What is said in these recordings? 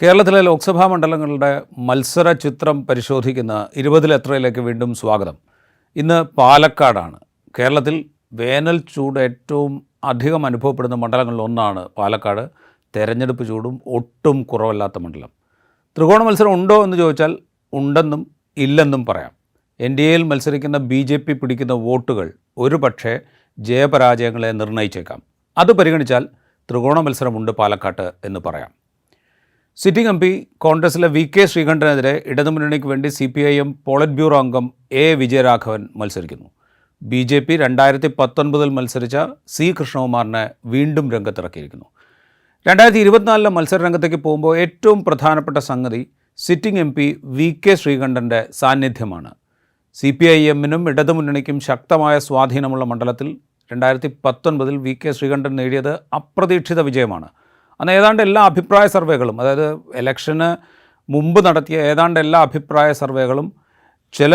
കേരളത്തിലെ ലോക്സഭാ മണ്ഡലങ്ങളുടെ മത്സര ചിത്രം പരിശോധിക്കുന്ന ഇരുപതിലെത്രയിലേക്ക് വീണ്ടും സ്വാഗതം. ഇന്ന് പാലക്കാടാണ്. കേരളത്തിൽ വേനൽ ചൂട് ഏറ്റവും അധികം അനുഭവപ്പെടുന്ന മണ്ഡലങ്ങളിൽ ഒന്നാണ് പാലക്കാട്. തെരഞ്ഞെടുപ്പ് ചൂടും ഒട്ടും കുറവല്ലാത്ത മണ്ഡലം. ത്രികോണ മത്സരം ഉണ്ടോ എന്ന് ചോദിച്ചാൽ ഉണ്ടെന്നും ഇല്ലെന്നും പറയാം. എൻ ഡി എയിൽ മത്സരിക്കുന്ന ബി ജെ പി പിടിക്കുന്ന വോട്ടുകൾ ഒരു പക്ഷേ ജയപരാജയങ്ങളെ നിർണയിച്ചേക്കാം അത് പരിഗണിച്ചാൽ ത്രികോണ മത്സരമുണ്ട് പാലക്കാട്ട് എന്ന് പറയാം. സിറ്റിംഗ് എം പി കോൺഗ്രസിലെ വി കെ ശ്രീകണ്ഠനെതിരെ ഇടതുമുന്നണിക്ക് വേണ്ടി C P I M polit bureau അംഗം എ. വിജയരാഘവൻ മത്സരിക്കുന്നു. ബി ജെ പി രണ്ടായിരത്തി പത്തൊൻപതിൽ മത്സരിച്ച സി. കൃഷ്ണകുമാറിനെ വീണ്ടും രംഗത്തിറക്കിയിരിക്കുന്നു. രണ്ടായിരത്തി ഇരുപത്തിനാലിലെ മത്സര രംഗത്തേക്ക് പോകുമ്പോൾ ഏറ്റവും പ്രധാനപ്പെട്ട സംഗതി sitting M P V K ശ്രീകണ്ഠന്റെ സാന്നിധ്യമാണ്. സി പി ഐ എമ്മിനും ഇടതുമുന്നണിക്കും ശക്തമായ സ്വാധീനമുള്ള മണ്ഡലത്തിൽ രണ്ടായിരത്തി പത്തൊൻപതിൽ വി കെ ശ്രീകണ്ഠൻ നേടിയത് അപ്രതീക്ഷിത വിജയമാണ്. അന്ന് ഏതാണ്ട് എല്ലാ അഭിപ്രായ സർവേകളും അതായത് ഇലക്ഷന് മുമ്പ് നടത്തിയ ഏതാണ്ട് എല്ലാ അഭിപ്രായ സർവേകളും ചില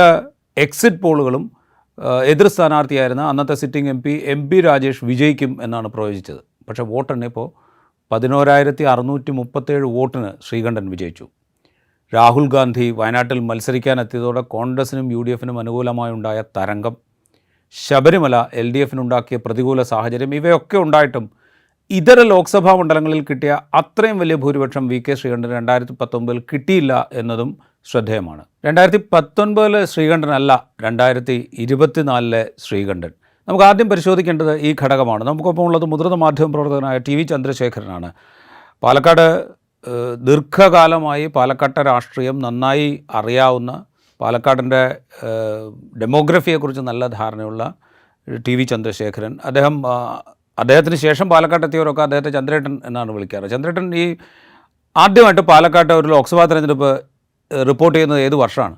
എക്സിറ്റ് പോളുകളും എതിർ സ്ഥാനാർത്ഥിയായിരുന്ന അന്നത്തെ sitting M P M P Rajesh വിജയിക്കും എന്നാണ് പ്രവചിച്ചത്. പക്ഷേ വോട്ടെണ്ണിപ്പോൾ പതിനോരായിരത്തി അറുന്നൂറ്റി മുപ്പത്തേഴ് വോട്ടിന് ശ്രീകണ്ഠൻ വിജയിച്ചു. രാഹുൽ ഗാന്ധി വയനാട്ടിൽ മത്സരിക്കാനെത്തിയതോടെ കോൺഗ്രസിനും യു ഡി എഫിനും അനുകൂലമായുണ്ടായ തരംഗം ശബരിമല എൽ ഡി എഫിനുണ്ടാക്കിയ പ്രതികൂല സാഹചര്യം ഇവയൊക്കെ ഉണ്ടായിട്ടും ഇതര ലോക്സഭാ മണ്ഡലങ്ങളിൽ കിട്ടിയ അത്രയും വലിയ ഭൂരിപക്ഷം വി കെ ശ്രീകണ്ഠൻ രണ്ടായിരത്തി പത്തൊമ്പതിൽ കിട്ടിയില്ല എന്നതും ശ്രദ്ധേയമാണ്. രണ്ടായിരത്തി പത്തൊൻപതിലെ ശ്രീകണ്ഠനല്ല രണ്ടായിരത്തി ഇരുപത്തിനാലിലെ ശ്രീകണ്ഠൻ. നമുക്ക് ആദ്യം പരിശോധിക്കേണ്ടത് ഈ ഘടകമാണ്. നമുക്കൊപ്പം ഉള്ളത് മുതിർന്ന മാധ്യമ പ്രവർത്തകനായ ടി വി ചന്ദ്രശേഖരനാണ്. പാലക്കാട് ദീർഘകാലമായി പാലക്കാട്ടെ രാഷ്ട്രീയം നന്നായി അറിയാവുന്ന പാലക്കാടിന്റെ ഡെമോഗ്രഫിയെക്കുറിച്ച് നല്ല ധാരണയുള്ള ടി വി ചന്ദ്രശേഖരൻ. അദ്ദേഹം അദ്ദേഹത്തിന് ശേഷം പാലക്കാട്ട് എത്തിയവരൊക്കെ അദ്ദേഹത്തെ ചന്ദ്രേട്ടൻ എന്നാണ് വിളിക്കാറ്. ചന്ദ്രേട്ടൻ ഈ ആദ്യമായിട്ട് പാലക്കാട്ട് ഒരു ലോക്സഭാ തെരഞ്ഞെടുപ്പ് റിപ്പോർട്ട് ചെയ്യുന്നത് ഏത് വർഷമാണ്?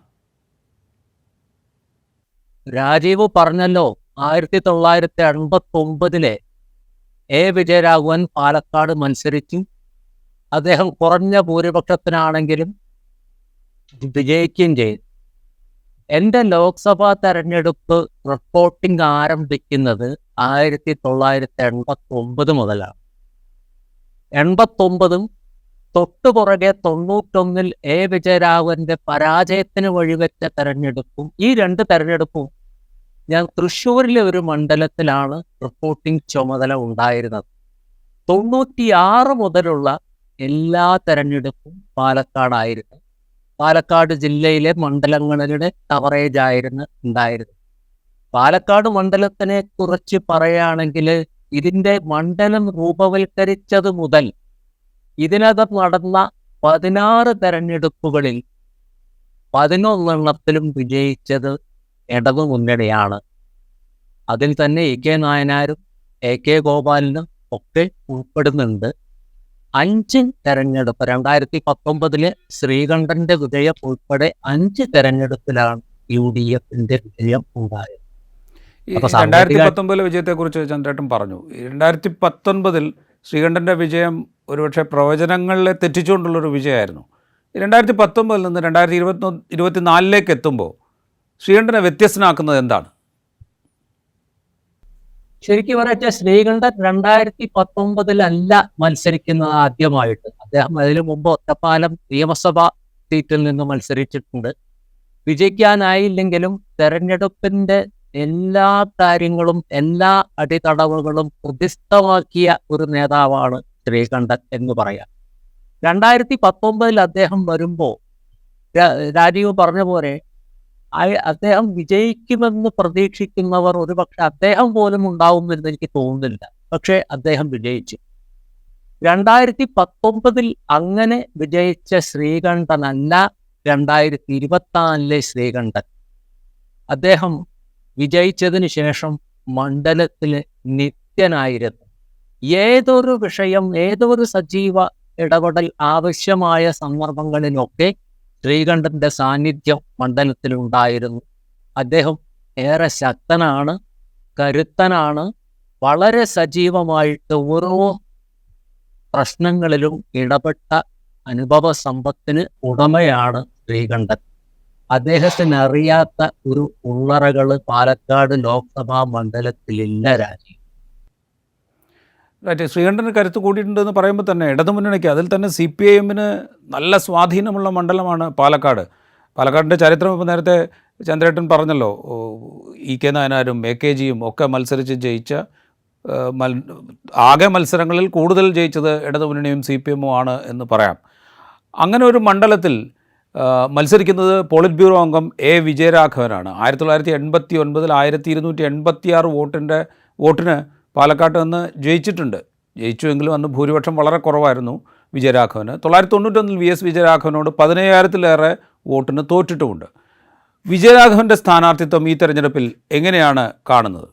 രാജീവ് പറഞ്ഞല്ലോ ആയിരത്തി തൊള്ളായിരത്തി എൺപത്തി ഒമ്പതിലെ എ. വിജയരാഘവൻ പാലക്കാട് മത്സരിച്ചു. അദ്ദേഹം കുറഞ്ഞ ഭൂരിപക്ഷത്തിനാണെങ്കിലും വിജയിക്കുകയും ചെയ്തു. എന്റെ ലോക്സഭാ തെരഞ്ഞെടുപ്പ് റിപ്പോർട്ടിംഗ് ആരംഭിക്കുന്നത് ആയിരത്തി തൊള്ളായിരത്തി എൺപത്തി ഒമ്പത് മുതലാണ്. എൺപത്തൊമ്പതും തൊട്ടു പുറകെ തൊണ്ണൂറ്റൊന്നിൽ എ. വിജയരാഘവന്റെ പരാജയത്തിന് വഴിവെച്ച തെരഞ്ഞെടുപ്പും ഈ രണ്ട് തെരഞ്ഞെടുപ്പും ഞാൻ തൃശ്ശൂരിലെ ഒരു മണ്ഡലത്തിലാണ് റിപ്പോർട്ടിംഗ് ചുമതല ഉണ്ടായിരുന്നത്. തൊണ്ണൂറ്റിയാറ് മുതലുള്ള എല്ലാ തെരഞ്ഞെടുപ്പും പാലക്കാടായിരുന്നു. പാലക്കാട് ജില്ലയിലെ മണ്ഡലങ്ങളുടെ കവറേജ് ആയിരുന്നു ഉണ്ടായിരുന്നത്. പാലക്കാട് മണ്ഡലത്തിനെ കുറിച്ച് പറയുകയാണെങ്കിൽ ഇതിന്റെ മണ്ഡലം രൂപവൽക്കരിച്ചത് മുതൽ ഇതിനകം നടന്ന പതിനാറ് തെരഞ്ഞെടുപ്പുകളിൽ പതിനൊന്നെണ്ണത്തിലും വിജയിച്ചത് ഇടതു മുന്നണിയാണ്. അതിൽ തന്നെ എ കെ നായനാരും എ കെ ഗോപാലനും ഒക്കെ ഉൾപ്പെടുന്നുണ്ട്. അഞ്ച് തെരഞ്ഞെടുപ്പ് രണ്ടായിരത്തി പത്തൊമ്പതിലെ ശ്രീകണ്ഠന്റെ വിജയം ഉൾപ്പെടെ അഞ്ച് തെരഞ്ഞെടുപ്പിലാണ് യു ഡി എഫിന്റെ വിജയം ഉണ്ടായത്. രണ്ടായിരത്തി പത്തൊമ്പതിലെ വിജയത്തെ വിജയത്തെക്കുറിച്ച് ചന്ദ്രേട്ടൻ പറഞ്ഞു. രണ്ടായിരത്തി പത്തൊൻപതിൽ ശ്രീകണ്ഠന്റെ വിജയം ഒരുപക്ഷെ പ്രവചനങ്ങളെ തെറ്റിച്ചുകൊണ്ടുള്ളൊരു വിജയമായിരുന്നു. ഈ രണ്ടായിരത്തി പത്തൊമ്പതിൽ നിന്ന് രണ്ടായിരത്തി ഇരുപത്തി ഇരുപത്തിനാലിലേക്ക് എത്തുമ്പോൾ ശ്രീകണ്ഠനെ വ്യത്യസ്തനാക്കുന്നത് എന്താണ്? ശരിക്കും പറയട്ടെ ശ്രീകണ്ഠൻ രണ്ടായിരത്തി പത്തൊമ്പതിലല്ല മത്സരിക്കുന്നത് ആദ്യമായിട്ട്. അദ്ദേഹം അതിനു മുമ്പ് ഒറ്റപ്പാലം നിയമസഭാ സീറ്റിൽ നിന്ന് മത്സരിച്ചിട്ടുണ്ട്. വിജയിക്കാനായില്ലെങ്കിലും തെരഞ്ഞെടുപ്പിന്റെ എല്ലാ കാര്യങ്ങളും എല്ലാ അടിത്തടവുകളും പ്രതിസ്ഥമാക്കിയ ഒരു നേതാവാണ് ശ്രീകണ്ഠൻ എന്ന് പറയാം. രണ്ടായിരത്തി പത്തൊമ്പതിൽ അദ്ദേഹം വരുമ്പോൾ രാജീവ് പറഞ്ഞ പോലെ അദ്ദേഹം വിജയിക്കുമെന്ന് പ്രതീക്ഷിക്കുന്നവർ ഒരുപക്ഷെ അദ്ദേഹം പോലും ഉണ്ടാവുമെന്ന് എനിക്ക് തോന്നുന്നില്ല. പക്ഷെ അദ്ദേഹം വിജയിച്ചു. രണ്ടായിരത്തി പത്തൊമ്പതിൽ അങ്ങനെ വിജയിച്ച ശ്രീകണ്ഠനല്ല രണ്ടായിരത്തി ഇരുപത്തിനാലിലെ ശ്രീകണ്ഠൻ. അദ്ദേഹം വിജയിച്ചതിന് ശേഷം മണ്ഡലത്തിലെ നിത്യനായിരുന്നു. ഏതൊരു വിഷയം ഏതൊരു സജീവ ഇടപെടൽ ആവശ്യമായ സന്ദർഭങ്ങളിലൊക്കെ ശ്രീകണ്ഠന്റെ സാന്നിധ്യം മണ്ഡലത്തിലുണ്ടായിരുന്നു. അദ്ദേഹം ഏറെ ശക്തനാണ് കരുത്തനാണ് വളരെ സജീവമായിട്ട് ഓരോ പ്രശ്നങ്ങളിലും ഇടപെട്ട അനുഭവ സമ്പത്തിന് ഉടമയാണ് ശ്രീകണ്ഠൻ. അദ്ദേഹത്തിന് അറിയാത്ത ഒരു ഉള്ളറകൾ പാലക്കാട് ലോക്സഭാ മണ്ഡലത്തിലില്ല രാജീവ്. റൈറ്റ് ശ്രീകണ്ഠന് കരുത്ത് കൂടിയിട്ടുണ്ടെന്ന് പറയുമ്പോൾ തന്നെ ഇടതുമുന്നണിക്ക് അതിൽ തന്നെ സി പി ഐ എമ്മിന് നല്ല സ്വാധീനമുള്ള മണ്ഡലമാണ് പാലക്കാട്. പാലക്കാടിന്റെ ചരിത്രം ഇപ്പോൾ നേരത്തെ ചന്ദ്രേട്ടൻ പറഞ്ഞല്ലോ ഇ കെ നായനാരും എ കെ ജിയും ഒക്കെ മത്സരിച്ച് ജയിച്ച മൽ ആകെ മത്സരങ്ങളിൽ കൂടുതൽ ജയിച്ചത് ഇടതുമുന്നണിയും സി പി എമ്മും ആണ് എന്ന് പറയാം. അങ്ങനെ ഒരു മണ്ഡലത്തിൽ മത്സരിക്കുന്നത് പോളിറ്റ് ബ്യൂറോ അംഗം എ വിജയരാഘവനാണ്. ആയിരത്തി തൊള്ളായിരത്തി എൺപത്തി ഒൻപതിൽ ആയിരത്തി ഇരുന്നൂറ്റി എൺപത്തി ആറ് വോട്ടിന്റെ വോട്ടിന് പാലക്കാട്ട് നിന്ന് ജയിച്ചിട്ടുണ്ട്. ജയിച്ചുവെങ്കിലും അന്ന് ഭൂരിപക്ഷം വളരെ കുറവായിരുന്നു വിജയരാഘവന്. തൊള്ളായിരത്തി തൊണ്ണൂറ്റൊന്നിൽ വി എസ് വിജയരാഘവനോട് പതിനയ്യായിരത്തിലേറെ വോട്ടിന് തോറ്റിട്ടുമുണ്ട്. വിജയരാഘവന്റെ സ്ഥാനാർത്ഥിത്വം ഈ തെരഞ്ഞെടുപ്പിൽ എങ്ങനെയാണ് കാണുന്നത്?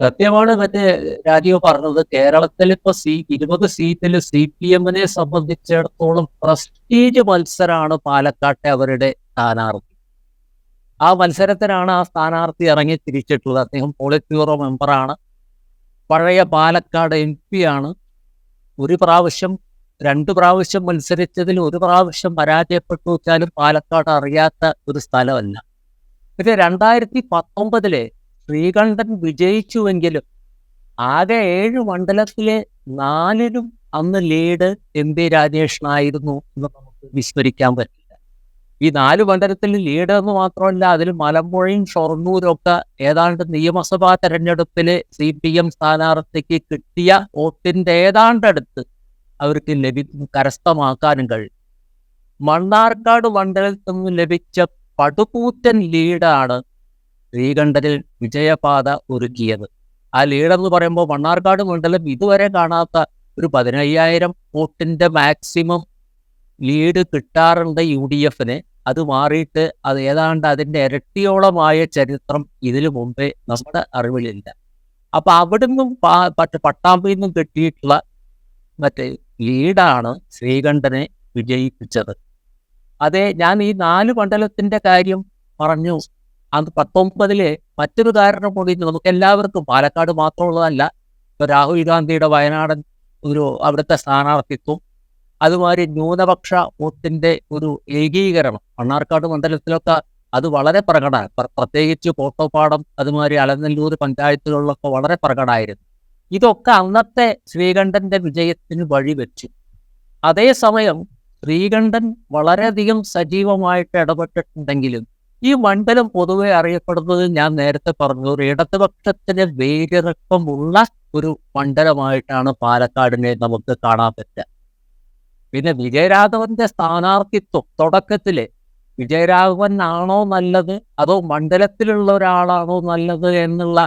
സത്യമാണ് മറ്റേ രാജീവ് പറഞ്ഞത്. കേരളത്തിൽ ഇപ്പൊ സി ഇരുപത് സീറ്റിൽ സി പി എമ്മിനെ സംബന്ധിച്ചിടത്തോളം പ്രസ്റ്റീജ് മത്സരമാണ് പാലക്കാട്ടെ അവരുടെ സ്ഥാനാർത്ഥി. ആ മത്സരത്തിനാണ് ആ സ്ഥാനാർത്ഥി ഇറങ്ങി തിരിച്ചിട്ടുള്ളത്. അദ്ദേഹം പോളിറ്റ്യൂറോ മെമ്പറാണ് പഴയ പാലക്കാട് എം പി ആണ്. ഒരു പ്രാവശ്യം രണ്ട് പ്രാവശ്യം മത്സരിച്ചതിൽ ഒരു പ്രാവശ്യം പരാജയപ്പെട്ടു വെച്ചാലും പാലക്കാട് അറിയാത്ത ഒരു സ്ഥലമല്ല. പിന്നെ രണ്ടായിരത്തി പത്തൊമ്പതിലെ ശ്രീകണ്ഠൻ വിജയിച്ചുവെങ്കിലും ആകെ ഏഴ് മണ്ഡലത്തിലെ നാലിനും അന്ന് ലീഡ് എം പി രാജേഷനായിരുന്നു എന്ന് നമുക്ക് വിസ്മരിക്കാൻ പറ്റില്ല ഈ നാല് മണ്ഡലത്തിൽ ലീഡ് എന്ന് മാത്രമല്ല അതിൽ മലമ്പുഴയും ഷൊർണൂരും ഒക്കെ ഏതാണ്ട് നിയമസഭാ തെരഞ്ഞെടുപ്പിൽ സി പി എം സ്ഥാനാർത്ഥിക്ക് കിട്ടിയ വോട്ടിന്റെ ഏതാണ്ട് അടുത്ത് അവർക്ക് ലഭി കരസ്ഥമാക്കാനും കഴിയും. മണ്ണാർക്കാട് മണ്ഡലത്തിൽ നിന്ന് ലഭിച്ച പടുകൂറ്റൻ ലീഡാണ് ശ്രീകണ്ഠനിൽ വിജയപാത ഒരുക്കിയത്. ആ ലീഡെന്ന് പറയുമ്പോൾ മണ്ണാർക്കാട് മണ്ഡലം ഇതുവരെ കാണാത്ത ഒരു പതിനയ്യായിരം വോട്ടിന്റെ മാക്സിമം ലീഡ് കിട്ടാറുണ്ട് യു ഡി എഫിന്. അത് മാറിയിട്ട് അത് ഏതാണ്ട് അതിന്റെ ഇരട്ടിയോളമായ ചരിത്രം ഇതിനു മുമ്പേ നമ്മുടെ അറിവിലില്ല. അപ്പൊ അവിടുന്നും പട്ടാമ്പിൽ നിന്നും കിട്ടിയിട്ടുള്ള മറ്റേ ലീഡാണ് ശ്രീകണ്ഠനെ വിജയിപ്പിച്ചത്. അതെ ഞാൻ ഈ നാല് മണ്ഡലത്തിന്റെ കാര്യം പറഞ്ഞു. അന്ന് പത്തൊമ്പതിലെ മറ്റൊരു കാരണം കൂടി നമുക്ക് എല്ലാവർക്കും പാലക്കാട് മാത്രമുള്ളതല്ല ഇപ്പൊ രാഹുൽ ഗാന്ധിയുടെ വയനാടൻ ഒരു അവിടുത്തെ സ്ഥാനാർത്ഥിത്വം അതുമാതിരി ന്യൂനപക്ഷ വോട്ടിന്റെ ഒരു ഏകീകരണം മണ്ണാർക്കാട് മണ്ഡലത്തിലൊക്കെ അത് വളരെ പ്രകടമാണ് പ്രത്യേകിച്ച് കോട്ടോപ്പാടം അതുമാതിരി അലനല്ലൂർ പഞ്ചായത്തുകളിലൊക്കെ വളരെ പ്രകടമായിരുന്നു. ഇതൊക്കെ അന്നത്തെ ശ്രീകണ്ഠന്റെ വിജയത്തിന് വഴിവെച്ചു അതേസമയം ശ്രീകണ്ഠൻ വളരെയധികം സജീവമായിട്ട് ഇടപെട്ടിട്ടുണ്ടെങ്കിലും ഈ മണ്ഡലം പൊതുവെ അറിയപ്പെടുന്നത് ഞാൻ നേരത്തെ പറഞ്ഞു ഒരു ഇടതുപക്ഷത്തിന് വേരിറക്കമുള്ള ഒരു മണ്ഡലമായിട്ടാണ് പാലക്കാടിനെ നമുക്ക് കാണാൻ പറ്റുക. പിന്നെ വിജയരാഘവന്റെ സ്ഥാനാർത്ഥിത്വം തുടക്കത്തിൽ വിജയരാഘവൻ ആണോ നല്ലത്? അതോ മണ്ഡലത്തിലുള്ള ഒരാളാണോ നല്ലത് എന്നുള്ള